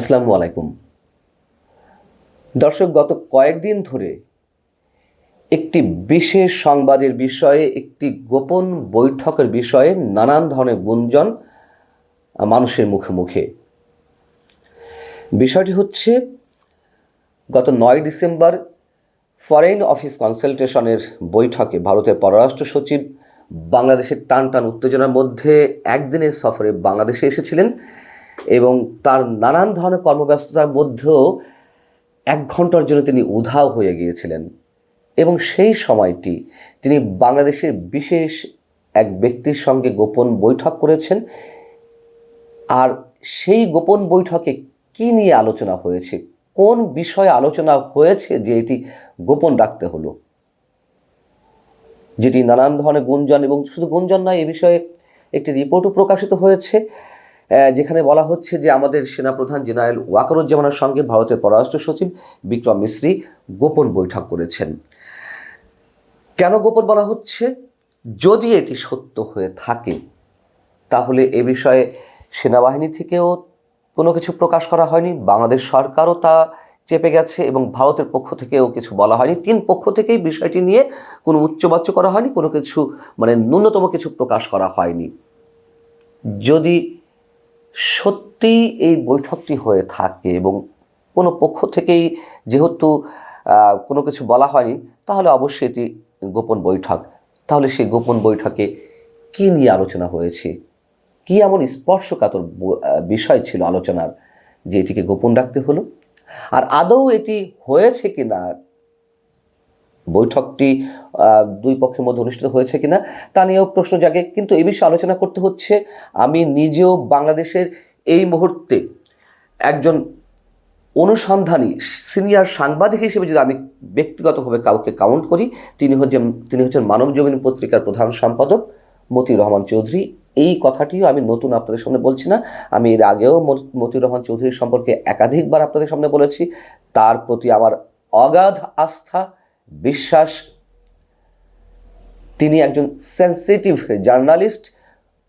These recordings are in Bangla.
আসসালামু আলাইকুম। দর্শক, গত কয়েকদিন ধরে একটি বিশেষ সংবাদের বিষয়ে, একটি গোপন বৈঠকের বিষয়ে নানান ধরনের গুঞ্জন মানুষের মুখে মুখে। বিষয়টি হচ্ছে, গত নয় ডিসেম্বর ফরেন অফিস কনসালটেশনের বৈঠকে ভারতের পররাষ্ট্র সচিব বাংলাদেশের টান টান উত্তেজনার মধ্যে একদিনের সফরে বাংলাদেশে এসেছিলেন। এবং তার নানান ধরনের কর্মব্যস্ততার মধ্যেও এক ঘণ্টার জন্য তিনি উধাও হয়ে গিয়েছিলেন। এবং সেই সময়টি তিনি বাংলাদেশের বিশেষ এক ব্যক্তির সঙ্গে গোপন বৈঠক করেছেন। আর সেই গোপন বৈঠকে কি নিয়ে আলোচনা হয়েছে? কোন বিষয়ে আলোচনা হয়েছে যে এটি গোপন রাখতে হলো? যেটি নানান ধরনের গুঞ্জন এবং শুধু গুঞ্জন নয়, এ বিষয়ে একটি রিপোর্টও প্রকাশিত হয়েছে। যেখানে বলা হচ্ছে যে আমাদের সেনাপ্রধান জেনারেল ওয়াকারুজ্জামানের সঙ্গে ভারতের পররাষ্ট্র সচিব বিক্রম মিশ্রি গোপন বৈঠক করেছেন। কেন গোপন বলা হচ্ছে? যদি এটি সত্য হয়ে থাকে, তাহলে এ বিষয়ে সেনাবাহিনী থেকেও কোনো কিছু প্রকাশ করা হয়নি। বাংলাদেশ সরকারও তা চেপে গেছে এবং ভারতের পক্ষ থেকেও কিছু বলা হয়নি। তিন পক্ষ থেকেই বিষয়টি নিয়ে কোনো উচ্চবাচ্য করা হয়নি, কোনো কিছু মানে ন্যূনতম কিছু প্রকাশ করা হয়নি। যদি সত্যি এই বৈঠকটি হয়ে থাকে এবং কোনো পক্ষ থেকেই যেহেতু কোনো কিছু বলা হয়নি, তাহলে অবশ্যই এটি গোপন বৈঠক। তাহলে সেই গোপন বৈঠকে কী নিয়ে আলোচনা হয়েছে? কি এমন স্পর্শকাতর বিষয় ছিল আলোচনার যে এটিকে গোপন রাখতে হলো? আর আদৌ এটি হয়েছে কি না বৈঠকটি দুই পক্ষের মধ্যে অনুষ্ঠিত হয়েছে কিনা তা নিয়েও প্রশ্ন জাগে। কিন্তু এ বিষয়ে আলোচনা করতে হচ্ছে, আমি নিজেও বাংলাদেশের এই মুহূর্তে একজন অনুসন্ধানী, সিনিয়র সাংবাদিক হিসেবে যদি আমি ব্যক্তিগতভাবে কাউকে কাউন্ট করি, তিনি হচ্ছেন তিনি হচ্ছেন মানব জমিন পত্রিকার প্রধান সম্পাদক মতিউর রহমান চৌধুরী। এই কথাটিও আমি নতুন আপনাদের সামনে বলছি না। আমি এর আগেও মত- মতিউর রহমান চৌধুরীর সম্পর্কে একাধিকবার আপনাদের সামনে বলেছি। তার প্রতি আমার অগাধ আস্থা বিশ্বাস, তিনি একজন সেন্সিটিভ জার্নালিস্ট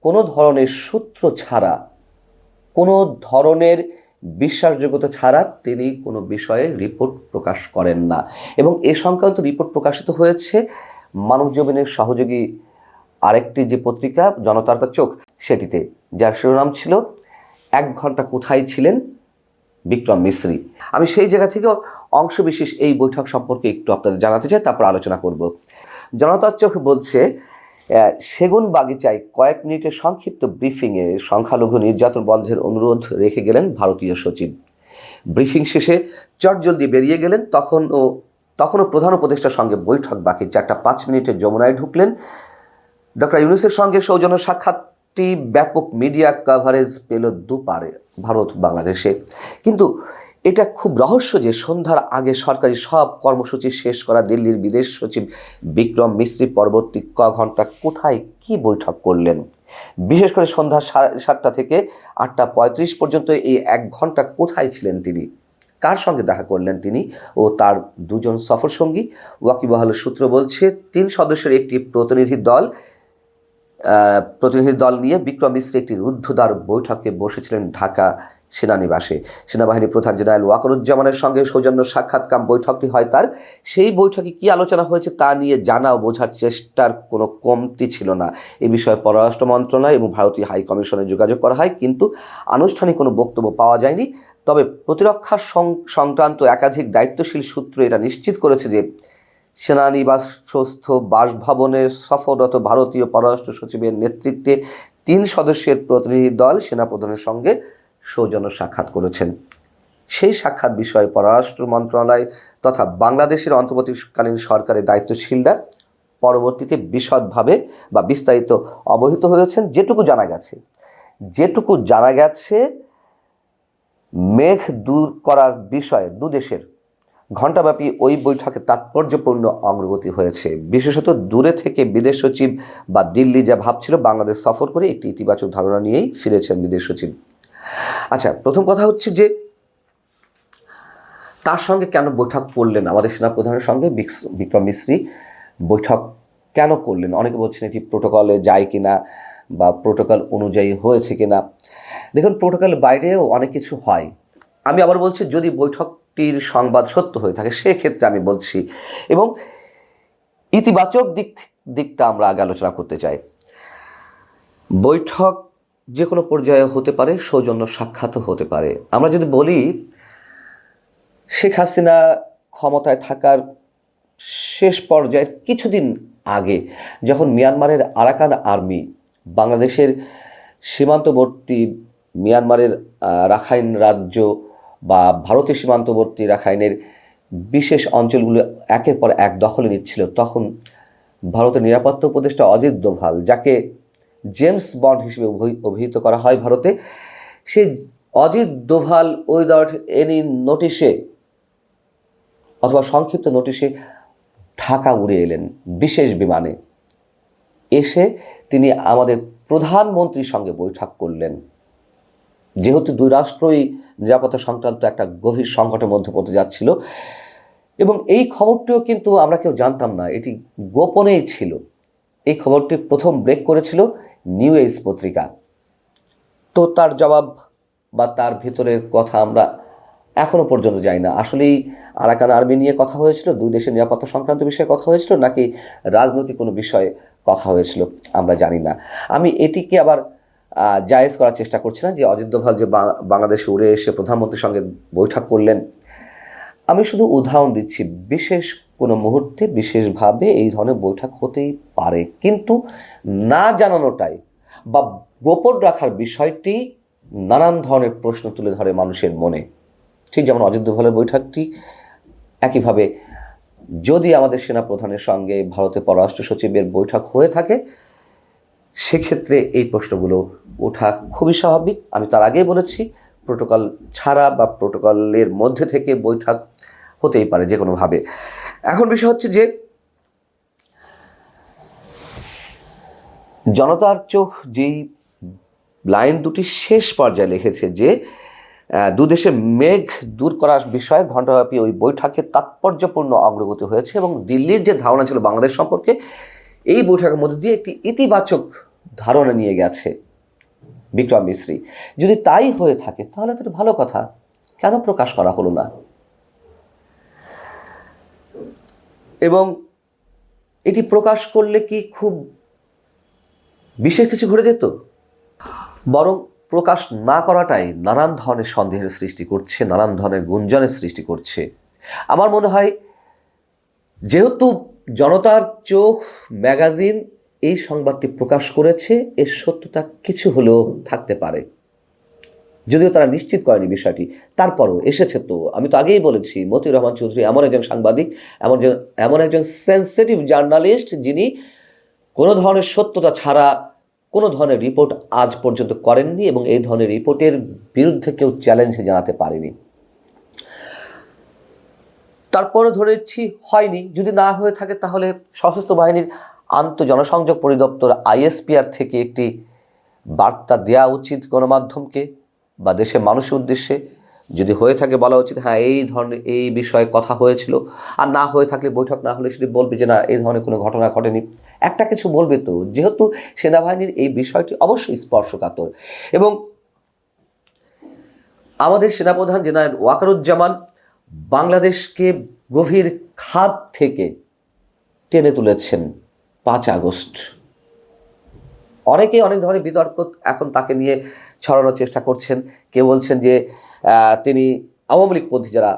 কোনো ধরনের সূত্র ছাড়া, কোনো ধরনের বিশ্বাসযোগ্যতা ছাড়া তিনি কোনো বিষয়ে রিপোর্ট প্রকাশ করেন না। এবং এ সংক্রান্ত রিপোর্ট প্রকাশিত হয়েছে মানবজীবনের সহযোগী আরেকটি যে পত্রিকা, জনতার চোখ, সেটিতে, যার শিরোনাম ছিল, এক ঘণ্টা কোথায় ছিলেন? বিক্রম মিশ্রি। আমি সেই জায়গা থেকে অংশবিশেষ এই বৈঠক সম্পর্কে একটু আপনাদের জানাতে চাই, তারপর আলোচনা করব। জনতার চোখ বলছে সেগুন বাগিচায় কয়েক মিনিটের সংক্ষিপ্ত ব্রিফিংয়ে সংখ্যালঘু নির্যাতন বন্ধের অনুরোধ রেখে গেলেন ভারতীয় সচিব। ব্রিফিং শেষে চটজলদি বেরিয়ে গেলেন, তখনও তখনও প্রধান উপদেষ্টার সঙ্গে বৈঠক বাকি। চারটা পাঁচ মিনিটে যমুনায় ঢুকলেন। ডক্টর ইউনুসের সঙ্গে সৌজন্য সাক্ষাৎটি ব্যাপক মিডিয়া কাভারেজ পেল দুপারে, ভারত, বাংলাদেশে। কিন্তু এটা খুব রহস্য যে সন্ধ্যার আগে সরকারি সব কর্মসূচি শেষ করা দিল্লির বিদেশ সচিব বিক্রম মিশ্রি পরবর্তী ক ঘণ্টা কোথায় কি বৈঠক করলেন? বিশেষ করে সন্ধ্যা সাতটা থেকে আটটা পঁয়ত্রিশ পর্যন্ত এই এক ঘণ্টা কোথায় ছিলেন তিনি? কার সঙ্গে দেখা করলেন তিনি ও তার দুজন সফরসঙ্গী? ওয়াকিবহালের সূত্র বলছে, তিন সদস্যের একটি প্রতিনিধি দল প্রতিনিধি দল নিয়ে বিক্রম মিশ্র একটি রুদ্ধদ্বার বৈঠকে বসেছিলেন ঢাকা সেনানিবাসে। সেনাবাহিনী প্রধান জেনারেল ওয়াকরুজ্জামানের সঙ্গে সৌজন্য সাক্ষাৎকাম বৈঠকটি হয় তার। সেই বৈঠকে কি আলোচনা হয়েছে তা নিয়ে জানা ও বোঝার চেষ্টার কোনো কমতি ছিল না। এ বিষয়ে পররাষ্ট্র মন্ত্রণালয় এবং ভারতীয় হাই কমিশনে যোগাযোগ করা হয়, কিন্তু আনুষ্ঠানিক কোনো বক্তব্য পাওয়া যায়নি। তবে প্রতিরক্ষা সংক্রান্ত একাধিক দায়িত্বশীল সূত্র এটা নিশ্চিত করেছে যে সেনানিবাসস্থ বাসভবনে সফররত ভারতীয় পররাষ্ট্র সচিবের নেতৃত্বে তিন সদস্যের প্রতিনিধি দল সেনাপ্রধানের সঙ্গে সৌজন্য সাক্ষাৎ করেছেন। সেই সাক্ষাৎ বিষয়ে পররাষ্ট্র মন্ত্রণালয় তথা বাংলাদেশের অন্তর্বর্তীকালীন সরকারের দায়িত্বশীলরা পরবর্তীতে বিশদভাবে বা বিস্তারিত অবহিত হয়েছেন। যেটুকু জানা গেছে, যেটুকু জানা গেছে, মেঘ দূর করার বিষয়ে দু দেশের ঘণ্টাব্যাপী ওই বৈঠকে তাৎপর্যপূর্ণ অগ্রগতি হয়েছে। বিশেষত দূরে থেকে বিদেশ সচিব বা দিল্লি যা ভাবছিল বাংলাদেশ সফর করে একটি ইতিবাচক ধারণা নিয়েই ফিরেছেন বিদেশ সচিব। আচ্ছা প্রথম কথা হচ্ছে যে তার সঙ্গে কেন বৈঠক করলেন আমাদের সেনাপ্রধানের সঙ্গে বিক্রম মিশ্রী? বৈঠক কেন করলেন? অনেকে বলছেন এটি প্রোটোকলে যায় কিনা বা প্রোটোকল অনুযায়ী হয়েছে কিনা। দেখুন প্রোটোকল বাইরেও অনেক কিছু হয়। আমি আবার বলছি, যদি বৈঠকটির সংবাদ সত্য হয়ে থাকে, সেক্ষেত্রে আমি বলছি। এবং ইতিবাচক দিক দিকটা আমরা আগে আলোচনা করতে চাই। বৈঠক যে কোনো পর্যায়ে হতে পারে, সৌজন্য সাক্ষাৎও হতে পারে। আমরা যদি বলি, শেখ হাসিনা ক্ষমতায় থাকার শেষ পর্যায়ের কিছুদিন আগে যখন মিয়ানমারের আরাকান আর্মি বাংলাদেশের সীমান্তবর্তী মিয়ানমারের রাখাইন রাজ্য বা ভারতের সীমান্তবর্তী রাখাইনের বিশেষ অঞ্চলগুলো একের পর এক দখলে নিচ্ছিল, তখন ভারতের নিরাপত্তা উপদেষ্টা অজিত দোভাল, যাকে জেমস বন্ড হিসেবে অভি- অভিহিত করা হয় ভারতে, সে অজিত দোভাল উইদাউট এনি নোটিশে অথবা সংক্ষিপ্ত নোটিশে ঢাকা উড়ে এলেন বিশেষ বিমানে। এসে তিনি আমাদের প্রধানমন্ত্রীর সঙ্গে বৈঠক করলেন। যেহেতু দুই রাষ্ট্রই নিরাপত্তা সংক্রান্ত একটা গভীর সংকটের মধ্যে পড়তে যাচ্ছিল, এবং এই খবরটিও কিন্তু আমরা কেউ জানতাম না, এটি গোপনেই ছিল। এই খবরটি প্রথম ব্রেক করেছিল নিউ এজ পত্রিকা। তো তার জবাব বা তার ভিতরের কথা আমরা এখনও পর্যন্ত যাই না। আসলেই আরাকান আর্মি নিয়ে কথা হয়েছিল? দুই দেশের নিরাপত্তা সংক্রান্ত বিষয়ে কথা হয়েছিল? নাকি রাজনৈতিক কোনো বিষয়ে কথা হয়েছিল? আমরা জানি না। আমি এটিকে আবার জায়েজ করার চেষ্টা করছি না যে অজিত দোভাল যে বাংলাদেশে উড়ে এসে প্রধানমন্ত্রীর সঙ্গে বৈঠক করলেন। আমি শুধু উদাহরণ দিচ্ছি, বিশেষ কোনো মুহূর্তে, বিশেষভাবে এই ধরনের বৈঠক হতেই পারে। কিন্তু না জানানোটাই বা গোপন রাখার বিষয়টি নানান ধরনের প্রশ্ন তুলে ধরে মানুষের মনে। ঠিক যেমন অজিত দোভালের বৈঠকটি একইভাবে যদি আমাদের সেনা প্রধানের সঙ্গে ভারতের পররাষ্ট্র সচিবের বৈঠক হয়ে থাকে সেক্ষেত্রে এই প্রশ্নগুলো ওঠা খুবই স্বাভাবিক। আমি তার আগেই বলেছি, প্রোটোকল ছাড়া বা প্রোটোকলের মধ্যে থেকে বৈঠক হতেই পারে যে কোনোভাবে এখন বিষয় হচ্ছে যে, জনতার চোখ যেই লাইন দুটি শেষ পর্যায়ে লিখেছে যে দুদেশের মেঘ দূর করার বিষয়ে ঘণ্টাব্যাপী ওই বৈঠকে তাৎপর্যপূর্ণ অগ্রগতি হয়েছে এবং দিল্লির যে ধারণা ছিল বাংলাদেশ সম্পর্কে এই বৈঠকের মধ্যে দিয়ে একটি ইতিবাচক ধারণা নিয়ে গেছে বিক্রম মিশ্রী যদি তাই হয়ে থাকে, তাহলে তো ভালো কথা। কেন প্রকাশ করা হলো না? এবং এটি প্রকাশ করলে কি খুব বিশেষ কিছু ঘটে যেত? বরং প্রকাশ না করাটাই নানান ধরনের সন্দেহের সৃষ্টি করছে, নানান ধরনের গুঞ্জনের সৃষ্টি করছে। আমার মনে হয়, যেহেতু জনতার চোখ ম্যাগাজিন এই সংবাদটি প্রকাশ করেছে, এর সত্যতা কিছু হলেও থাকতে পারে। যদিও তারা নিশ্চিত করেনি বিষয়টি, তারপরও এসেছে তো। আমি তো আগেই বলেছি, মতিউর রহমান চৌধুরী এমন একজন সাংবাদিক, এমন এমন একজন সেন্সিটিভ জার্নালিস্ট যিনি কোনো ধরনের সত্যতা ছাড়া কোনো ধরনের রিপোর্ট আজ পর্যন্ত করেননি এবং এই ধরনের রিপোর্টের বিরুদ্ধে কেউ চ্যালেঞ্জ জানাতে পারেনি। তারপরে ধরেছি হয়নি। যদি না হয়ে থাকে তাহলে সশস্ত্র বাহিনীর আন্ত জনসংযোগ পরিদপ্তর আইএসপিআর থেকে একটি বার্তা দেওয়া উচিত গণমাধ্যমকে বা দেশের মানুষের উদ্দেশ্যে। যদি হয়ে থাকে বলা উচিত হ্যাঁ এই ধরনের, এই বিষয়ে কথা হয়েছিল। আর না হয়ে থাকলে বৈঠক না হলে শুধু বলবে যে না, এই ধরনের কোনো ঘটনা ঘটেনি। একটা কিছু বলবে তো, যেহেতু সেনাবাহিনীর এই বিষয়টি অবশ্যই স্পর্শকাতর। এবং আমাদের সেনাপ্রধান জেনারেল ওয়াকারুজ্জামান বাংলাদেশকে গভীর খাদ থেকে টেনে তুলেছেন পাঁচ আগস্ট। অনেকেই অনেক ধরনের বিতর্ক এখন তাকে নিয়ে ছড়ানোর চেষ্টা করছেন। কেউ বলছেন যে তিনি আওয়ামী লীগপন্থী যারা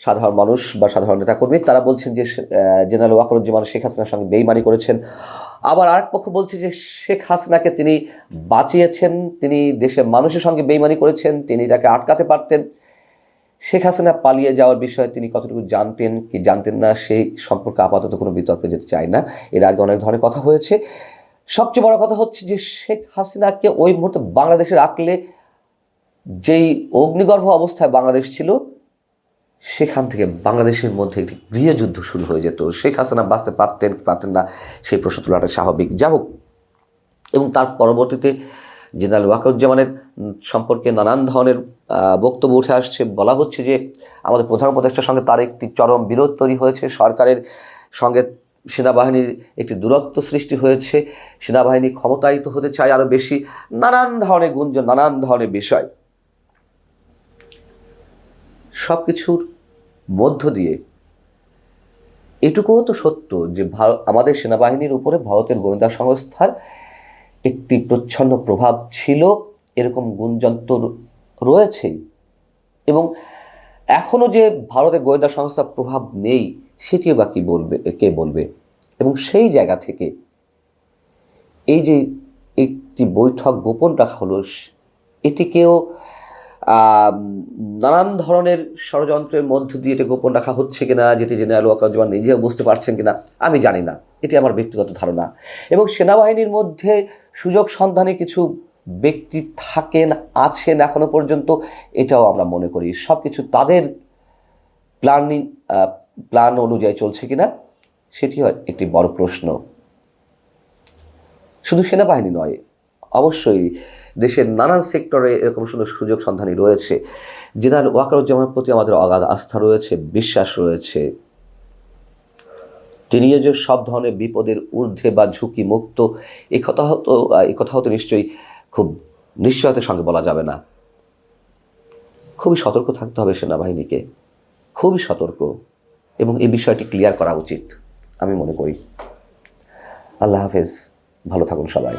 সাধারণ মানুষ বা সাধারণ নেতাকর্মী, তারা বলছেন যে জেনারেল ওয়াকরুজ্জামান শেখ হাসিনার সঙ্গে বেইমানি করেছেন। আবার আরেক পক্ষ বলছে যে, শেখ হাসিনাকে তিনি বাঁচিয়েছেন, তিনি দেশের মানুষের সঙ্গে বেইমানি করেছেন, তিনি তাকে আটকাতে পারতেন। শেখ হাসিনা পালিয়ে যাওয়ার বিষয়ে তিনি কতটুকু জানতেন, কি জানতেন না, সেই সম্পর্কে আপাতত কোনো বিতর্কে যেতে চাই না। এর আগে অনেক ধরনের কথা হয়েছে। সবচেয়ে বড় কথা হচ্ছে যে, শেখ হাসিনাকে ওই মুহূর্তে বাংলাদেশে রাখলে যেই অগ্নিগর্ভ অবস্থায় বাংলাদেশ ছিল, সেখান থেকে বাংলাদেশের মধ্যে একটি গৃহযুদ্ধ শুরু হয়ে যেত। শেখ হাসিনা বাঁচতে পারতেন পারতেন না, সেই প্রশ্ন তোলাটা স্বাভাবিক। যা হোক, এবং তার পরবর্তীতে জেনারেল ওয়াকরুজ্জামানের সম্পর্কে নানান ধরনের বক্তব্য উঠে আসছে। বলা হচ্ছে যে, আমাদের প্রধান উপদেষ্টার সঙ্গে তার একটি চরম বিরোধ তৈরি হয়েছে। সরকারের সঙ্গে সেনাবাহিনীর একটি দূরত্ব সৃষ্টি হয়েছে। সেনাবাহিনী ক্ষমতায়িত হতে চায় আরও বেশি। নানান ধরনের গুঞ্জন, নানান ধরনের বিষয়। সব কিছুর মধ্য দিয়ে এটুকুও তো সত্য যে আমাদের সেনাবাহিনীর উপরে ভারতের গোয়েন্দা সংস্থার একটি প্রচ্ছন্ন প্রভাব ছিল। এরকম গুঞ্জন তো রয়েছেই এবং এখনও যে ভারতে গোয়েন্দা সংস্থার প্রভাব নেই, সেটিও বা কী বলবে, কে বলবে? এবং সেই জায়গা থেকে এই যে একটি বৈঠক গোপন রাখা হলো, এটিকেও নানান ধরনের ষড়যন্ত্রের মধ্য দিয়ে এটা গোপন রাখা হচ্ছে কিনা, যেটি জেনারেল ওয়াকারুজ্জামান নিজেও বুঝতে পারছেন কিনা, আমি জানি না। এটি আমার ব্যক্তিগত ধারণা। এবং সেনাবাহিনীর মধ্যে সুযোগ সন্ধানে কিছু ব্যক্তি থাকেন, আছেন এখনও পর্যন্ত, এটাও আমরা মনে করি। সব কিছু তাদের প্ল্যানিং প্ল্যান অনুযায়ী চলছে কিনা, সেটি হয় একটি বড় প্রশ্ন। শুধু সেনাবাহিনী নয়, অবশ্যই দেশের নানান সেক্টরে এরকম সুন্দর সুযোগ সন্ধানী রয়েছে। জেনারেল ওয়াকারুজ্জামানের প্রতি আমাদের অগাধ আস্থা রয়েছে, বিশ্বাস রয়েছে। তিনিও যে সব ধরনের বিপদের ঊর্ধ্বে বা ঝুঁকি মুক্ত এই কথা হতো এই কথা হতো নিশ্চয়ই খুব নিশ্চয়তার সঙ্গে বলা যাবে না। খুবই সতর্ক থাকতে হবে সেনাবাহিনীকে। খুবই সতর্ক এবং এই বিষয়টি ক্লিয়ার করা উচিত, আমি মনে করি। আল্লাহ হাফেজ, ভালো থাকুন সবাই।